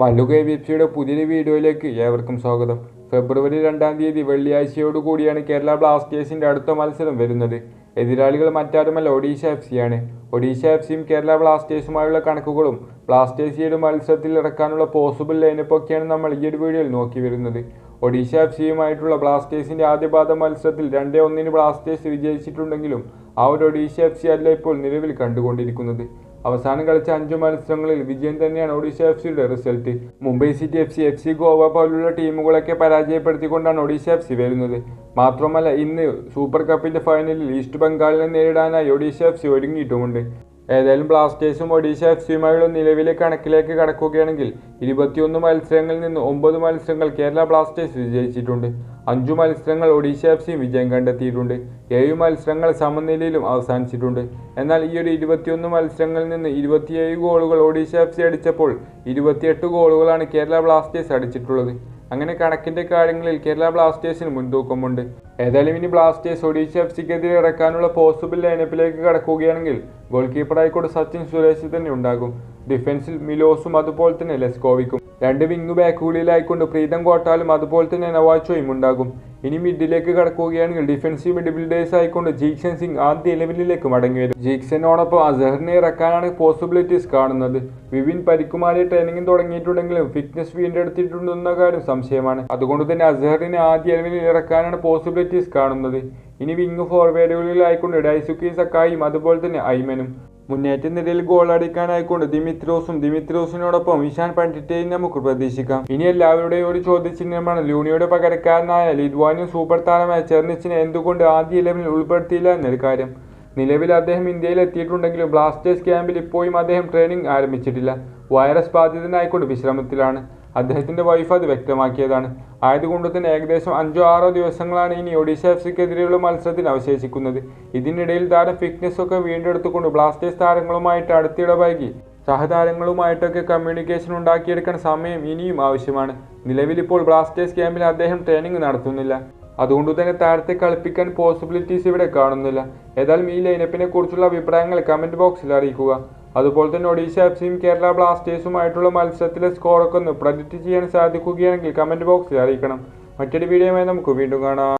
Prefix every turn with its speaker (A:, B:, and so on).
A: Mallu K സിയുടെ പുതിയൊരു വീഡിയോയിലേക്ക് ഏവർക്കും സ്വാഗതം. ഫെബ്രുവരി രണ്ടാം തീയതി വെള്ളിയാഴ്ചയോട് കൂടിയാണ് കേരള ബ്ലാസ്റ്റേഴ്സിന്റെ അടുത്ത മത്സരം വരുന്നത്. എതിരാളികൾ മറ്റാരുമല്ല ഒഡീഷ എഫ് സിയാണ് ഒഡീഷ എഫ് സിയും കേരള ബ്ലാസ്റ്റേഴ്സുമായുള്ള കണക്കുകളും ബ്ലാസ്റ്റേഴ്സിയുടെ മത്സരത്തിൽ ഇറക്കാനുള്ള പോസിബിൾ ലൈനപ്പൊക്കെയാണ് നമ്മൾ ഈ ഒരു വീഡിയോയിൽ നോക്കി വരുന്നത്. ഒഡീഷ എഫ് സിയുമായിട്ടുള്ള ബ്ലാസ്റ്റേഴ്സിന്റെ ആദ്യപാദ മത്സരത്തിൽ രണ്ടേ ഒന്നിന് ബ്ലാസ്റ്റേഴ്സ് വിജയിച്ചിട്ടുണ്ടെങ്കിലും ആ ഒരു ഒഡീഷ എഫ് സി അല്ല ഇപ്പോൾ നിലവിൽ കണ്ടുകൊണ്ടിരിക്കുന്നത്. അവസാനം കളിച്ച അഞ്ചു മത്സരങ്ങളിൽ വിജയം തന്നെയാണ് ഒഡീഷ എഫ് സിയുടെ result Mumbai city F C F C Goa പോലുള്ള ടീമുകളൊക്കെ പരാജയപ്പെടുത്തിക്കൊണ്ടാണ് ഒഡീഷ എഫ് സി വരുന്നത്. മാത്രമല്ല ഇന്ന് സൂപ്പർ കപ്പിന്റെ ഫൈനലിൽ ഈസ്റ്റ് ബംഗാളിനെ നേരിടാനായി ഒഡീഷ എഫ് സി ഒരുങ്ങിയിട്ടുമുണ്ട്. ഏതായാലും ബ്ലാസ്റ്റേഴ്സും ഒഡീഷ എഫ് സിയുമായുള്ള നിലവിലെ കണക്കിലേക്ക് കടക്കുകയാണെങ്കിൽ ഇരുപത്തിയൊന്ന് മത്സരങ്ങളിൽ നിന്ന് ഒമ്പത് മത്സരങ്ങൾ കേരള ബ്ലാസ്റ്റേഴ്സ് വിജയിച്ചിട്ടുണ്ട്. അഞ്ചു മത്സരങ്ങൾ ഒഡീഷ എഫ് സിയും വിജയം കണ്ടെത്തിയിട്ടുണ്ട്. ഏഴ് മത്സരങ്ങൾ സമനിലയിലും അവസാനിച്ചിട്ടുണ്ട്. എന്നാൽ ഈ ഒരു ഇരുപത്തിയൊന്ന് മത്സരങ്ങളിൽ നിന്ന് ഇരുപത്തിയേഴ് ഗോളുകൾ ഒഡീഷ എഫ് സി അടിച്ചപ്പോൾ ഇരുപത്തിയെട്ട് ഗോളുകളാണ് കേരള ബ്ലാസ്റ്റേഴ്സ് അടിച്ചിട്ടുള്ളത്. അങ്ങനെ കണക്കിന്റെ കാര്യങ്ങളിൽ കേരള ബ്ലാസ്റ്റേഴ്സിന് മുൻതൂക്കമുണ്ട്. ഏതായാലും ഇനി ബ്ലാസ്റ്റേഴ്സ് ഒഡീഷ എഫ് സിക്കെതിരെ ഇറക്കാനുള്ള പോസിബിൾ ലൈനപ്പിലേക്ക് കടക്കുകയാണെങ്കിൽ ഗോൾ കീപ്പറായിക്കോട്ട് സച്ചിൻ സുരേഷ് തന്നെ ഉണ്ടാകും. ഡിഫൻസിൽ മിലോസും അതുപോലെ തന്നെ ലെസ്കോവിക്കും. രണ്ട് വിങ് ബാക്കുകളിലായിക്കൊണ്ട് പ്രീതം കോട്ടാലും അതുപോലെ തന്നെ നവാച്ചോയും ഉണ്ടാകും. ഇനി മിഡിലേക്ക് കടക്കുകയാണെങ്കിൽ ഡിഫൻസീവ് മിഡ് ബിൽഡേഴ്സ് ആയിക്കൊണ്ട് ജീക്സൻ സിംഗ് ആദ്യ ലെവലിലേക്ക് മടങ്ങി വരും. ജീക്സനോടൊപ്പം അസഹറിനെ ഇറക്കാനാണ് പോസിബിലിറ്റീസ് കാണുന്നത്. വിവിൻ പരിക്കുമാരി ട്രെയിനിങ് തുടങ്ങിയിട്ടുണ്ടെങ്കിലും ഫിറ്റ്നസ് വീണ്ടെടുത്തിട്ടുണ്ടെന്ന കാര്യം സംശയമാണ്. അതുകൊണ്ട് തന്നെ അസഹറിനെ ആദ്യ ലെവലിൽ ഇറക്കാനാണ് പോസിബിലിറ്റീസ് കാണുന്നത്. ഇനി വിങ് ഫോർവേഡുകളിലായിക്കൊണ്ട് ഡൈസുക്കി സക്കായും അതുപോലെ തന്നെ ഐമനും. മുന്നേറ്റ നിരയിൽ ഗോൾ അടിക്കാനായിക്കൊണ്ട് ദിമിത്രോസും ദിമിത്രോസിനോടൊപ്പം ഇഷാൻ പണ്ടിറ്റേയും നമുക്ക് പ്രതീക്ഷിക്കാം. ഇനി എല്ലാവരുടെയും ഒരു ചോദ്യചിഹ്നമാണ് ലൂണിയുടെ പകരക്കാരനായ ലിദ്വാനും സൂപ്പർ താരമായ ചെർണിച്ചിനെ എന്തുകൊണ്ട് ആദ്യ ഇലവനിൽ ഉൾപ്പെടുത്തിയില്ല എന്നൊരു കാര്യം. നിലവിൽ അദ്ദേഹം ഇന്ത്യയിൽ എത്തിയിട്ടുണ്ടെങ്കിലും ബ്ലാസ്റ്റേഴ്സ് ക്യാമ്പിൽ ഇപ്പോഴും അദ്ദേഹം ട്രെയിനിങ് ആരംഭിച്ചിട്ടില്ല. വൈറസ് ബാധിതനായിക്കൊണ്ട് വിശ്രമത്തിലാണ്. അദ്ദേഹത്തിന്റെ വൈഫ് അത് വ്യക്തമാക്കിയതാണ്. ആയതുകൊണ്ട് തന്നെ ഏകദേശം അഞ്ചോ ആറോ ദിവസങ്ങളാണ് ഇനി ഒഡീഷ എഫ് സിക്കെതിരെയുള്ള മത്സരത്തിന് അവശേഷിക്കുന്നത്. ഇതിനിടയിൽ താരം ഫിറ്റ്നസ് ഒക്കെ വീണ്ടെടുത്തുകൊണ്ട് ബ്ലാസ്റ്റേഴ്സ് താരങ്ങളുമായിട്ട് അടുത്തിടപഴകി സഹതാരങ്ങളുമായിട്ടൊക്കെ കമ്മ്യൂണിക്കേഷൻ ഉണ്ടാക്കിയെടുക്കാൻ സമയം ഇനിയും ആവശ്യമാണ്. നിലവിലിപ്പോൾ ബ്ലാസ്റ്റേഴ്സ് ക്യാമ്പിൽ അദ്ദേഹം ട്രെയിനിങ് നടത്തുന്നില്ല. അതുകൊണ്ട് തന്നെ താരത്തെ കളിപ്പിക്കാൻ പോസിബിലിറ്റീസ് ഇവിടെ കാണുന്നില്ല. ഏതായാലും ഈ ലൈനപ്പിനെ കുറിച്ചുള്ള അഭിപ്രായങ്ങൾ കമന്റ് ബോക്സിൽ അറിയിക്കുക. അതുപോലെ തന്നെ ഒഡീഷ എഫ് സിയും കേരള ബ്ലാസ്റ്റേഴ്സുമായിട്ടുള്ള മത്സരത്തിലെ സ്കോറൊക്കെ ഒന്ന് പ്രൊജക്റ്റ് ചെയ്യാൻ സാധിക്കുകയാണെങ്കിൽ കമന്റ് ബോക്സിൽ അറിയിക്കണം. മറ്റൊരു വീഡിയോയുമായി നമുക്ക് വീണ്ടും കാണാം.